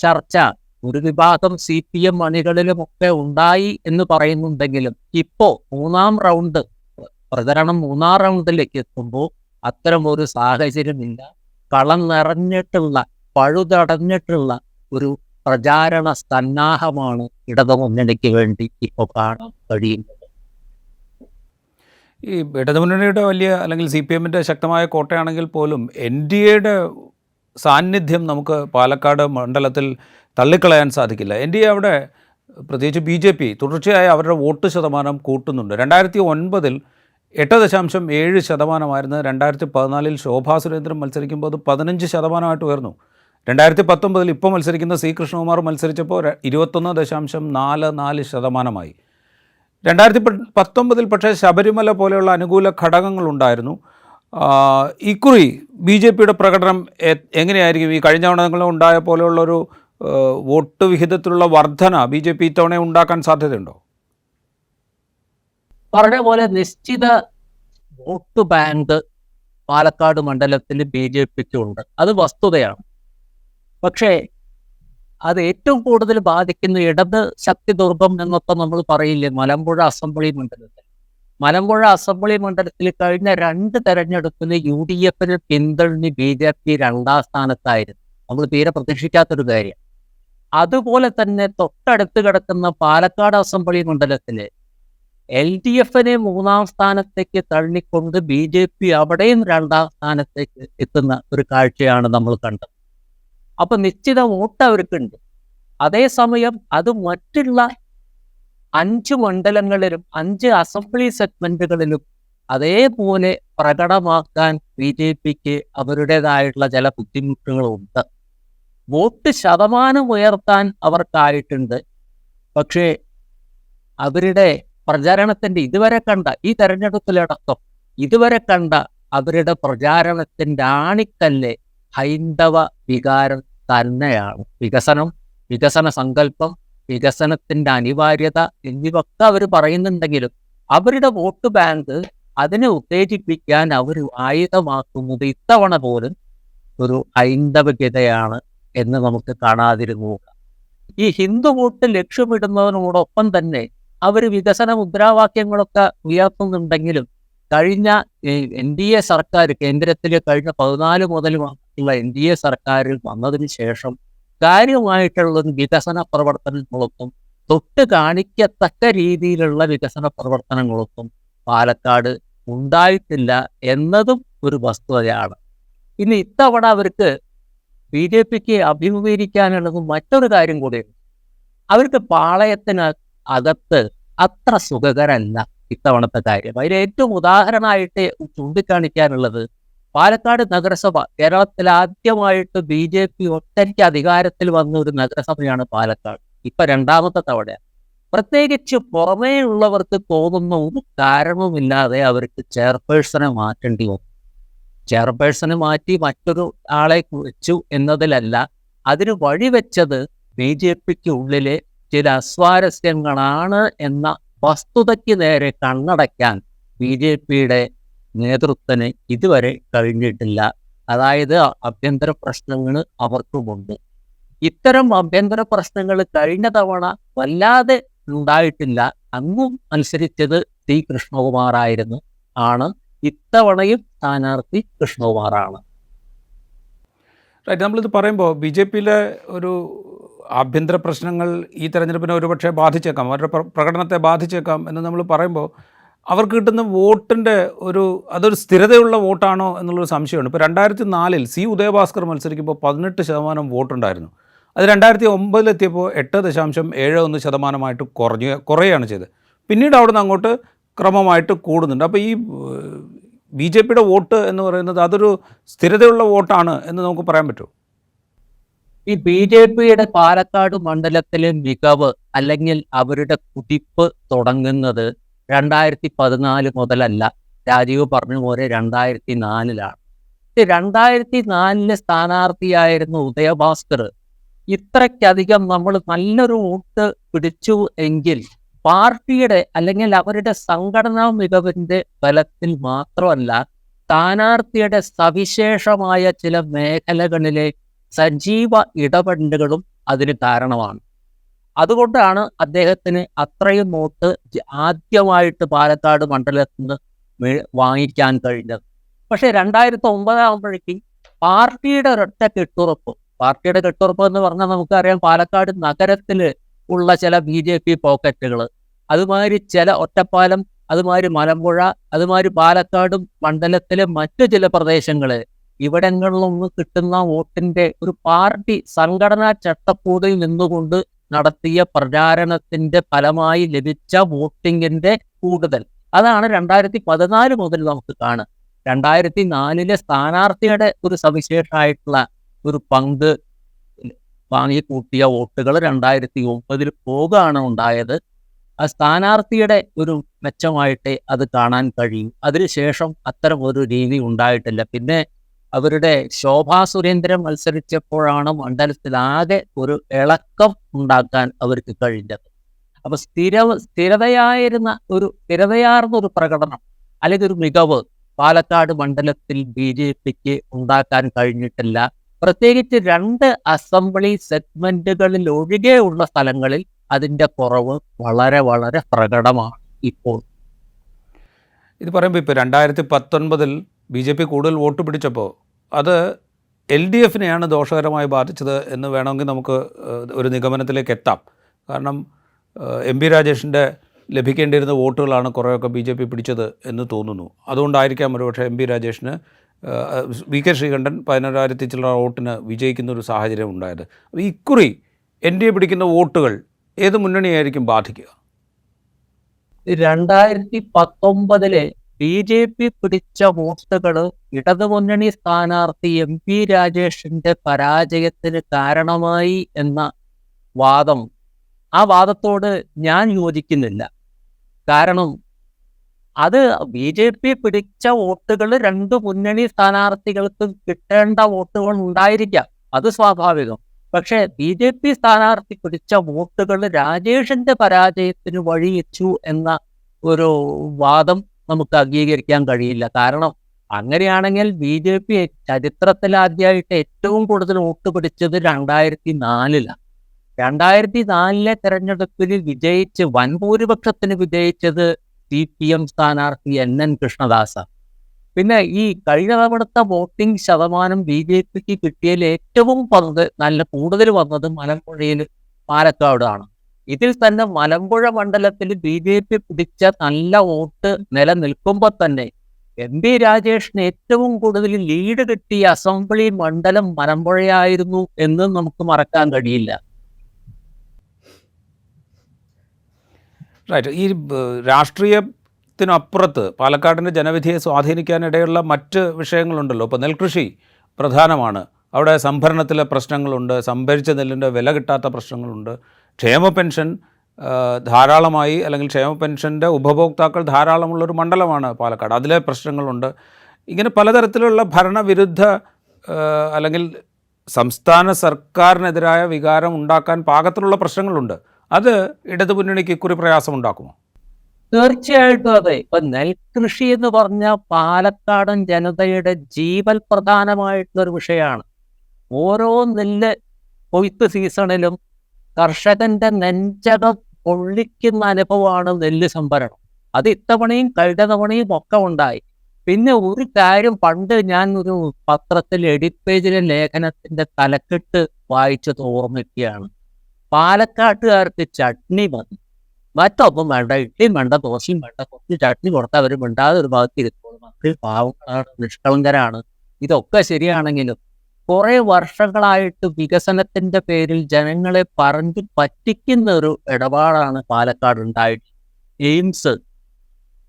ചർച്ച ഒരു വിഭാഗം സി പി എം അണികളിലുമൊക്കെ ഉണ്ടായി എന്ന് പറയുന്നുണ്ടെങ്കിലും ഇപ്പോ മൂന്നാം റൗണ്ട് പ്രചരണം മൂന്നാം റൗണ്ടിലേക്ക് എത്തുമ്പോൾ അത്തരം ഒരു സാഹചര്യമില്ല. കളം നിറഞ്ഞിട്ടുള്ള പഴുതടഞ്ഞിട്ടുള്ള ഒരു പ്രചാരണ സന്നാഹമാണ് ഇടതുമുന്നണിക്ക് വേണ്ടി ഇപ്പോൾ കാണാൻ കഴിയുന്നത്. ഈ ഇടതുമുന്നണിയുടെ വലിയ അല്ലെങ്കിൽ സി പി എമ്മിന്റെ ശക്തമായ കോട്ടയാണെങ്കിൽ പോലും എൻ ഡി എയുടെ സാന്നിധ്യം നമുക്ക് പാലക്കാട് മണ്ഡലത്തിൽ തള്ളിക്കളയാൻ സാധിക്കില്ല. എൻ ഡി എ അവിടെ പ്രത്യേകിച്ച് ബി ജെ പി തുടർച്ചയായി അവരുടെ വോട്ട് ശതമാനം കൂട്ടുന്നുണ്ട്. രണ്ടായിരത്തി ഒൻപതിൽ എട്ട് ദശാംശം ഏഴ് ശതമാനമായിരുന്നു. രണ്ടായിരത്തി പതിനാലിൽ ശോഭാ സുരേന്ദ്രൻ മത്സരിക്കുമ്പോൾ അത് പതിനഞ്ച് ശതമാനമായിട്ട് ഉയർന്നു. രണ്ടായിരത്തി പത്തൊമ്പതിൽ ഇപ്പോൾ മത്സരിക്കുന്ന സി കൃഷ്ണകുമാർ മത്സരിച്ചപ്പോൾ ഇരുപത്തൊന്ന് ദശാംശം നാല് നാല് ശതമാനമായി. രണ്ടായിരത്തി പത്തൊമ്പതിൽ പക്ഷേ ശബരിമല പോലെയുള്ള അനുകൂല ഘടകങ്ങളുണ്ടായിരുന്നു. ഇക്കുറി ബി ജെ പിയുടെ പ്രകടനം എങ്ങനെയായിരിക്കും? ഈ കഴിഞ്ഞ തവണകളിൽ ഉണ്ടായ പോലെയുള്ളൊരു വോട്ട് വിഹിതത്തിലുള്ള വർധന ബി ജെ പി ഇത്തവണ ഉണ്ടാക്കാൻ സാധ്യതയുണ്ടോ? പറഞ്ഞ പോലെ നിശ്ചിത വോട്ട് ബാങ്ക് പാലക്കാട് മണ്ഡലത്തിൽ ബി ജെ പിക്ക് ഉണ്ട്. അത് വസ്തുതയാണ്. പക്ഷേ അത് ഏറ്റവും കൂടുതൽ ബാധിക്കുന്ന ഇടത് ശക്തി ദുർഗം എന്നൊക്കെ നമ്മൾ പറയില്ലേ? മലമ്പുഴ അസംബ്ലി മണ്ഡലത്തിൽ. മലമ്പുഴ അസംബ്ലി മണ്ഡലത്തിൽ കഴിഞ്ഞ രണ്ട് തെരഞ്ഞെടുപ്പിന് യു ഡി എഫിന് പിന്തുണി ബി ജെ പി രണ്ടാം സ്ഥാനത്തായിരുന്നു. നമ്മൾ തീരെ പ്രതീക്ഷിക്കാത്തൊരു കാര്യം. അതുപോലെ തന്നെ തൊട്ടടുത്ത് കിടക്കുന്ന പാലക്കാട് അസംബ്ലി മണ്ഡലത്തിൽ എൽ ഡി എഫിനെ മൂന്നാം സ്ഥാനത്തേക്ക് തള്ളിക്കൊണ്ട് ബി ജെ പി അവിടെയും രണ്ടാം സ്ഥാനത്തേക്ക് എത്തുന്ന ഒരു കാഴ്ചയാണ് നമ്മൾ കണ്ടത്. അപ്പൊ നിശ്ചിത വോട്ട് അവർക്കുണ്ട്. അതേസമയം അത് മറ്റുള്ള അഞ്ച് മണ്ഡലങ്ങളിലും അഞ്ച് അസംബ്ലി സെഗ്മെന്റുകളിലും അതേപോലെ പ്രകടമാക്കാൻ ബി ജെ പിക്ക് അവരുടേതായിട്ടുള്ള ചില ബുദ്ധിമുട്ടുകളുണ്ട്. വോട്ട് ശതമാനം ഉയർത്താൻ അവർക്കായിട്ടുണ്ട്. പക്ഷേ അവരുടെ പ്രചാരണത്തിന്റെ ഇതുവരെ കണ്ട ഈ തെരഞ്ഞെടുപ്പിലടക്കം ഇതുവരെ കണ്ട അവരുടെ പ്രചാരണത്തിന്റെ ആണിക്കല്ല് ഹൈന്ദവ വികാരം തന്നെയാണ്. വികസനം വികസന സങ്കല്പം വികസനത്തിന്റെ അനിവാര്യത എന്നിവയൊക്കെ അവർ പറയുന്നുണ്ടെങ്കിലും അവരുടെ വോട്ട് ബാങ്ക് അതിനെ ഉത്തേജിപ്പിക്കാൻ അവർ ആയുധമാക്കുന്നത് ഇത്തവണ പോലും ഒരു ഹൈന്ദവഗതയാണ് എന്ന് നമുക്ക് കാണാതിരുന്നു. ഈ ഹിന്ദു വോട്ട് ലക്ഷ്യമിടുന്നതിനോടൊപ്പം തന്നെ അവർ വികസന മുദ്രാവാക്യങ്ങളൊക്കെ ഉയർത്തുന്നുണ്ടെങ്കിലും കഴിഞ്ഞ എൻ ഡി എ സർക്കാർ കേന്ദ്രത്തിൽ കഴിഞ്ഞ പതിനാല് മുതൽ ഉള്ള എൻ ഡി എ സർക്കാരിൽ വന്നതിന് ശേഷം കാര്യമായിട്ടുള്ള വികസന പ്രവർത്തനങ്ങളൊന്നും തൊട്ട് കാണിക്കത്തക്ക രീതിയിലുള്ള വികസന പ്രവർത്തനങ്ങളൊന്നും പാലക്കാട് ഉണ്ടായിട്ടില്ല എന്നതും ഒരു വസ്തുതയാണ്. ഇനി ഇത്തവണ അവർക്ക് ബി ജെ പിക്ക് അഭിമുഖീകരിക്കാനുള്ളത് മറ്റൊരു കാര്യം കൂടിയുണ്ട്. അവർക്ക് പാളയത്തിന് അകത്ത് അത്ര സുഖകരമല്ല ഇത്തവണത്തെ കാര്യം. അതിൽ ഏറ്റവും ഉദാഹരണമായിട്ട് ചൂണ്ടിക്കാണിക്കാനുള്ളത് പാലക്കാട് നഗരസഭ കേരളത്തിൽ ആദ്യമായിട്ട് ബി ജെ പി ഒറ്റയ്ക്ക് അധികാരത്തിൽ വന്ന ഒരു നഗരസഭയാണ് പാലക്കാട്. ഇപ്പൊ രണ്ടാമത്തെ തവണ. പ്രത്യേകിച്ച് പുറമേ ഉള്ളവർക്ക് തോന്നുന്ന ഒരു കാരണവുമില്ലാതെ അവർക്ക് ചെയർപേഴ്സണെ മാറ്റേണ്ടി വന്നു. ചെയർപേഴ്സണെ മാറ്റി മറ്റൊരു ആളെ വെച്ചു എന്നതിലല്ല അതിന് വഴിവെച്ചത് ബി ജെ പിക്ക് ഉള്ളിലെ ചില അസ്വാരസ്യങ്ങളാണ് എന്ന വസ്തുതയ്ക്ക് നേരെ കണ്ണടയ്ക്കാൻ ബി ജെ പിയുടെ നേതൃത്വത്തിന് ഇതുവരെ കഴിഞ്ഞിട്ടില്ല. അതായത് ആഭ്യന്തര പ്രശ്നങ്ങൾ അവർക്കുമുണ്ട്. ഇത്തരം ആഭ്യന്തര പ്രശ്നങ്ങൾ കഴിഞ്ഞ തവണ വല്ലാതെ ഉണ്ടായിട്ടില്ല. അങ്ങും മത്സരിച്ചത് ടി കൃഷ്ണകുമാറായിരുന്നു. ആണ് ഇത്തവണയും സ്ഥാനാർത്ഥി കൃഷ്ണകുമാറാണ്. റൈറ്റ് നമ്മളിത് പറയുമ്പോൾ ബി ജെ പിയിലെ ഒരു ആഭ്യന്തര പ്രശ്നങ്ങൾ ഈ തെരഞ്ഞെടുപ്പിനെ ഒരുപക്ഷെ ബാധിച്ചേക്കാം. അവരുടെ പ്രകടനത്തെ ബാധിച്ചേക്കാം എന്ന് നമ്മൾ പറയുമ്പോൾ അവർക്ക് കിട്ടുന്ന വോട്ടിന്റെ ഒരു അതൊരു സ്ഥിരതയുള്ള വോട്ടാണോ എന്നുള്ളൊരു സംശയമാണ് ഇപ്പോൾ രണ്ടായിരത്തി നാലിൽ സി ഉദയഭാസ്കർ മത്സരിക്കുമ്പോൾ പതിനെട്ട് ശതമാനം വോട്ടുണ്ടായിരുന്നു. അത് രണ്ടായിരത്തി ഒമ്പതിലെത്തിയപ്പോൾ എട്ട് ദശാംശം ഏഴ് ഒന്ന് ശതമാനമായിട്ട് കുറഞ്ഞു കുറയുകയാണ് ചെയ്തത്. പിന്നീട് അവിടുന്ന് അങ്ങോട്ട് ക്രമമായിട്ട് കൂടുന്നുണ്ട്. അപ്പോൾ ഈ ബി ജെ പിയുടെ വോട്ട് എന്ന് പറയുന്നത് അതൊരു സ്ഥിരതയുള്ള വോട്ടാണ് എന്ന് നമുക്ക് പറയാൻ പറ്റുമോ? ഈ ബി ജെ പിയുടെ പാലക്കാട് മണ്ഡലത്തിലെ മികവ് അല്ലെങ്കിൽ അവരുടെ കുതിപ്പ് തുടങ്ങുന്നത് രണ്ടായിരത്തി പതിനാല് മുതലല്ല. രാജീവ് പറഞ്ഞ പോലെ രണ്ടായിരത്തി നാലിലാണ് രണ്ടായിരത്തി നാലിലെ സ്ഥാനാർത്ഥിയായിരുന്നു ഉദയഭാസ്കർ. ഇത്രയ്ക്കധികം നമ്മൾ നല്ലൊരു വോട്ട് പിടിച്ചു എങ്കിൽ പാർട്ടിയുടെ അല്ലെങ്കിൽ അവരുടെ സംഘടനാ മികവിന്റെ ബലത്തിൽ മാത്രമല്ല സ്ഥാനാർത്ഥിയുടെ സവിശേഷമായ ചില മേഖലകളിലെ സജീവ ഇടപെടലുകളും അതിന് കാരണമാണ്. അതുകൊണ്ടാണ് അദ്ദേഹത്തിന് അത്രയും നോട്ട് ആദ്യമായിട്ട് പാലക്കാട് മണ്ഡലത്തിൽ നിന്ന് വാങ്ങിക്കാൻ കഴിഞ്ഞത്. പക്ഷേ രണ്ടായിരത്തി ഒമ്പതാകുമ്പോഴേക്ക് പാർട്ടിയുടെ ഒരൊറ്റ കെട്ടുറപ്പ് പാർട്ടിയുടെ കെട്ടുറപ്പ് എന്ന് പറഞ്ഞാൽ നമുക്കറിയാം പാലക്കാട് നഗരത്തിൽ ഉള്ള ചില ബി ജെ പി പോക്കറ്റുകൾ അതുമാതിരി ചില ഒറ്റപ്പാലം അതുമാതിരി മലമ്പുഴ അതുമാതിരി പാലക്കാടും മണ്ഡലത്തിലെ മറ്റു ചില പ്രദേശങ്ങൾ ഇവിടങ്ങളിലൊന്ന് കിട്ടുന്ന വോട്ടിന്റെ ഒരു പാർട്ടി സംഘടനാ ചട്ടക്കൂടിൽ നിന്നുകൊണ്ട് നടത്തിയ പ്രചാരണത്തിന്റെ ഫലമായി ലഭിച്ച വോട്ടിങ്ങിന്റെ കൂടുതൽ. അതാണ് രണ്ടായിരത്തി പതിനാല് മുതൽ നമുക്ക് കാണാം രണ്ടായിരത്തി നാലിലെ സ്ഥാനാർത്ഥിയുടെ ഒരു സവിശേഷമായിട്ടുള്ള ഒരു പങ്ക് വാങ്ങി കൂട്ടിയ വോട്ടുകൾ രണ്ടായിരത്തി ഒമ്പതിൽ പോകുകയാണ് ഉണ്ടായത്. ആ സ്ഥാനാർത്ഥിയുടെ ഒരു മെച്ചമായിട്ടേ അത് കാണാൻ കഴിയും. അതിനുശേഷം അത്തരം ഒരു രീതി ഉണ്ടായിട്ടില്ല. പിന്നെ അവരുടെ ശോഭാ സുരേന്ദ്രൻ മത്സരിച്ചപ്പോഴാണ് മണ്ഡലത്തിലാകെ ഒരു ഇളക്കം ഉണ്ടാക്കാൻ അവർക്ക് കഴിഞ്ഞത്. അപ്പൊ സ്ഥിര സ്ഥിരതയായിരുന്ന ഒരു സ്ഥിരതയാർന്ന ഒരു പ്രകടനം അല്ലെങ്കിൽ ഒരു മികവ് പാലക്കാട് മണ്ഡലത്തിൽ ബി ജെ പിക്ക് ഉണ്ടാക്കാൻ കഴിഞ്ഞിട്ടില്ല. പ്രത്യേകിച്ച് രണ്ട് അസംബ്ലി സെഗ്മെന്റുകളിൽ ഒഴികെയുള്ള സ്ഥലങ്ങളിൽ അതിന്റെ കുറവ് വളരെ വളരെ പ്രകടമാണ് ഇപ്പോൾ. ഇത് പറയുമ്പോൾ ഇപ്പോൾ രണ്ടായിരത്തി പത്തൊൻപതിൽ ബി ജെ പി കൂടുതൽ വോട്ട് പിടിച്ചപ്പോൾ അത് എൽ ഡി എഫിനെയാണ് ദോഷകരമായി ബാധിച്ചത് എന്ന് വേണമെങ്കിൽ നമുക്ക് ഒരു നിഗമനത്തിലേക്ക് എത്താം. കാരണം എം പി രാജേഷിന്റെ ലഭിക്കേണ്ടിയിരുന്ന വോട്ടുകളാണ് കുറേയൊക്കെ ബി ജെ പി പിടിച്ചത് എന്ന് തോന്നുന്നു. അതുകൊണ്ടായിരിക്കാം ഒരുപക്ഷെ എം പി രാജേഷിന് വി കെ ശ്രീകണ്ഠൻ പതിനൊരായിരത്തി ചില്ലറ വോട്ടിന് വിജയിക്കുന്ന ഒരു സാഹചര്യം ഉണ്ടായത്. അപ്പോൾ ഇക്കുറി എൻ ഡി എ പിടിക്കുന്ന വോട്ടുകൾ ഏത് മുന്നണിയായിരിക്കും ബാധിക്കുക? രണ്ടായിരത്തി പത്തൊമ്പതിലെ ബി ജെ പി പിടിച്ച വോട്ടുകൾ ഇടതുമുന്നണി സ്ഥാനാർത്ഥി എം പി രാജേഷിന്റെ പരാജയത്തിന് കാരണമായി എന്ന വാദം. ആ വാദത്തോട് ഞാൻ യോജിക്കുന്നില്ല. കാരണം അത് ബി ജെ പി പിടിച്ച വോട്ടുകൾ രണ്ട് മുന്നണി സ്ഥാനാർത്ഥികൾക്ക് കിട്ടേണ്ട വോട്ടുകൾ ഉണ്ടായിരിക്കാം. അത് സ്വാഭാവികം. പക്ഷേ ബി ജെ പി സ്ഥാനാർത്ഥി പിടിച്ച വോട്ടുകൾ രാജേഷിന്റെ പരാജയത്തിന് വഴിവെച്ചു എന്ന ഒരു വാദം നമുക്ക് അംഗീകരിക്കാൻ കഴിയില്ല. കാരണം അങ്ങനെയാണെങ്കിൽ ബി ജെ പി ചരിത്രത്തിലാദ്യമായിട്ട് ഏറ്റവും കൂടുതൽ വോട്ട് പിടിച്ചത് രണ്ടായിരത്തി നാലിലാണ് രണ്ടായിരത്തി നാലിലെ തെരഞ്ഞെടുപ്പിൽ വിജയിച്ച് വൻ ഭൂരിപക്ഷത്തിന് വിജയിച്ചത് സി പി എം സ്ഥാനാർത്ഥി എൻ എൻ കൃഷ്ണദാസ. പിന്നെ ഈ കഴിഞ്ഞ തവണത്തെ വോട്ടിംഗ് ശതമാനം ബി ജെ പിക്ക് കിട്ടിയതിൽ ഏറ്റവും പങ്ക് നല്ല കൂടുതൽ വന്നത് മലമ്പുഴയിൽ പാലക്കാടാണ്. ഇതിൽ തന്നെ മലമ്പുഴ മണ്ഡലത്തിൽ ബി ജെ പി പിടിച്ച നല്ല വോട്ട് നിലനിൽക്കുമ്പോൾ തന്നെ എം പി രാജേഷിന് ഏറ്റവും കൂടുതൽ ലീഡ് കിട്ടിയ അസംബ്ലി മണ്ഡലം മലമ്പുഴയായിരുന്നു എന്ന് നമുക്ക് മറക്കാൻ കഴിയില്ല. ഈ രാഷ്ട്രീയത്തിനപ്പുറത്ത് പാലക്കാടിന്റെ ജനവിധിയെ സ്വാധീനിക്കാനിടയുള്ള മറ്റ് വിഷയങ്ങളുണ്ടല്ലോ. ഇപ്പോൾ നെൽകൃഷി പ്രധാനമാണ്. അവിടെ സംഭരണത്തിലെ പ്രശ്നങ്ങളുണ്ട് സംഭരിച്ച നെല്ലിന്റെ വില കിട്ടാത്ത പ്രശ്നങ്ങളുണ്ട്. ക്ഷേമ പെൻഷൻ ധാരാളമായി അല്ലെങ്കിൽ ക്ഷേമ പെൻഷന്റെ ഉപഭോക്താക്കൾ ധാരാളമുള്ളൊരു മണ്ഡലമാണ് പാലക്കാട്. അതിലെ പ്രശ്നങ്ങളുണ്ട്. ഇങ്ങനെ പലതരത്തിലുള്ള ഭരണവിരുദ്ധ അല്ലെങ്കിൽ സംസ്ഥാന സർക്കാരിനെതിരായ വികാരം ഉണ്ടാക്കാൻ പാകത്തിലുള്ള പ്രശ്നങ്ങളുണ്ട്. അത് ഇടതു മുന്നണിക്ക് ഇക്കുറി പ്രയാസമുണ്ടാക്കുമോ? തീർച്ചയായിട്ടും അതെ. ഇപ്പൊ നെൽകൃഷി എന്ന് പറഞ്ഞ പാലക്കാടൻ ജനതയുടെ ജീവൽ പ്രധാനമായിട്ടുള്ള ഒരു വിഷയമാണ്. ഓരോ നെല്ല് കൊയ്ത്ത് സീസണിലും കർഷകന്റെ നെഞ്ചകം പൊള്ളിക്കുന്ന അനുഭവമാണ് നെല്ല് സംഭരണം. അത് ഇത്തവണയും കഴിഞ്ഞ തവണയും ഒക്കെ ഉണ്ടായി. പിന്നെ ഒരു കാര്യം പണ്ട് ഞാൻ ഒരു പത്രത്തിൽ എഡിറ്റ് പേജിലെ ലേഖനത്തിന്റെ തലക്കെട്ട് വായിച്ചത് ഓർമ്മിക്കുകയാണ്. പാലക്കാട്ടുകാർക്ക് ചട്നി മതി മറ്റൊപ്പം വേണ്ട ഇഡ്ഡലിയും വേണ്ട ദോശയും വേണ്ട കുറച്ച് ചട്നി കൊടുത്താൽ അവർ മിണ്ടാതെ ഒരു ഭാഗത്ത് ഇരുത്തോളും മക്കൾ പാവങ്ങളാണ് നിഷ്കളങ്കരാണ്. ഇതൊക്കെ ശരിയാണെങ്കിലും കുറെ വർഷങ്ങളായിട്ട് വികസനത്തിന്റെ പേരിൽ ജനങ്ങളെ പറഞ്ഞു പറ്റിക്കുന്ന ഒരു ഇടപാടാണ് പാലക്കാട് ഉണ്ടായിട്ട് എയിംസ്